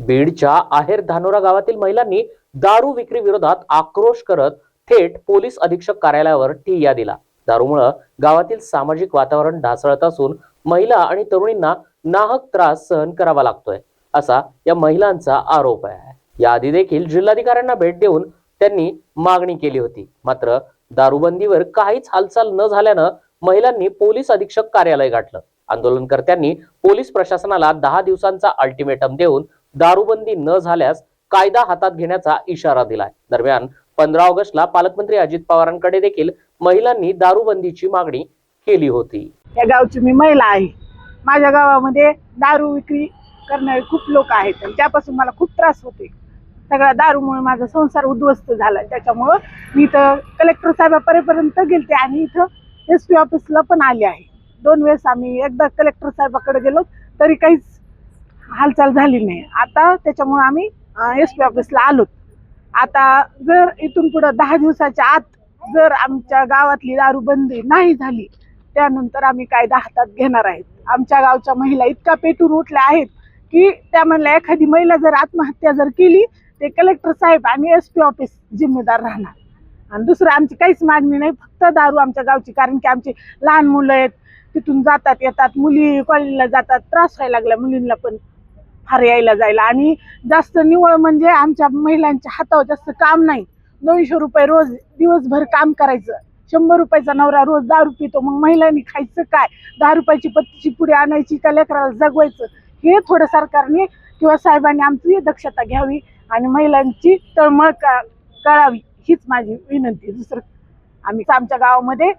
बीडच्या आहेर धानोरा गावातील महिलांनी दारू विक्री विरोधात आक्रोश करत थेट पोलीस अधीक्षक कार्यालयावर ठिय्या दिला. दारूमुळं गावातील सामाजिक वातावरण ढासळत असून महिला आणि तरुणींना नाहक त्रास सहन करावा लागतोय असा या महिलांचा आरोप आहे. याआधी देखील जिल्हाधिकाऱ्यांना भेट देऊन त्यांनी मागणी केली होती. मात्र दारूबंदीवर काहीच हालचाल न झाल्यानं महिलांनी पोलीस अधीक्षक कार्यालय गाठलं. आंदोलनकर्त्यांनी पोलीस प्रशासनाला दहा दिवसांचा अल्टिमेटम देऊन दारूबंदी न झाल्यास कायदा हातात घेण्याचा इशारा दिलाय. दरम्यान पंधरा ऑगस्टला पालकमंत्री अजित पवारांकडे देखील महिलांनी दारूबंदीची मागणी केली होती. या गावची मी महिला आहे. माझ्या गावामध्ये दारू विक्री करणारे खूप लोक आहेत आणि त्यापासून मला खूप त्रास होते सगळ्या दारूमुळे माझा संसार उद्ध्वस्त झाला. त्याच्यामुळं मी इथं कलेक्टर साहेबापर्यंत गेलते आणि इथं एस पी ऑफिसला पण आले आहे. दोन वेळेस आम्ही एकदा कलेक्टर साहेबाकडे गेलो तरी काहीच हालचाल झाली नाही. आता त्याच्यामुळं आम्ही एस पी ऑफिसला आलो आता जर इथून पुढं दहा दिवसाच्या आत जर आमच्या गावातली दारूबंदी नाही झाली त्यानंतर आम्ही कायदा हातात घेणार आहेत. आमच्या गावच्या महिला इतका पेटून उठल्या आहेत की त्या म्हणल्या एखादी महिला जर आत्महत्या जर केली ते कलेक्टर साहेब आणि एस पी ऑफिस जिम्मेदार राहणार. आणि दुसरं आमची काहीच मागणी नाही फक्त दारू आमच्या गावची कारण की आमची लहान मुलं आहेत तिथून जातात येतात मुली कॉलेजला जातात त्रास व्हायला लागला मुलींना पण. फार यायला जायला. आणि जास्त निवळ म्हणजे आमच्या महिलांच्या हातावर जास्त काम नाही. दोनशे रुपये रोज दिवसभर काम करायचं. शंभर रुपयाचा नवरा रोज दारू पितो मग महिलांनी खायचं काय? दहा रुपयाची पत्तीची पुढे आणायची का लेकराला जगवायचं? हे थोडं सरकारने किंवा साहेबांनी आमची दक्षता घ्यावी आणि महिलांची तळमळ का कळावी हीच माझी विनंती दुसरं आम्ही आमच्या गावामध्ये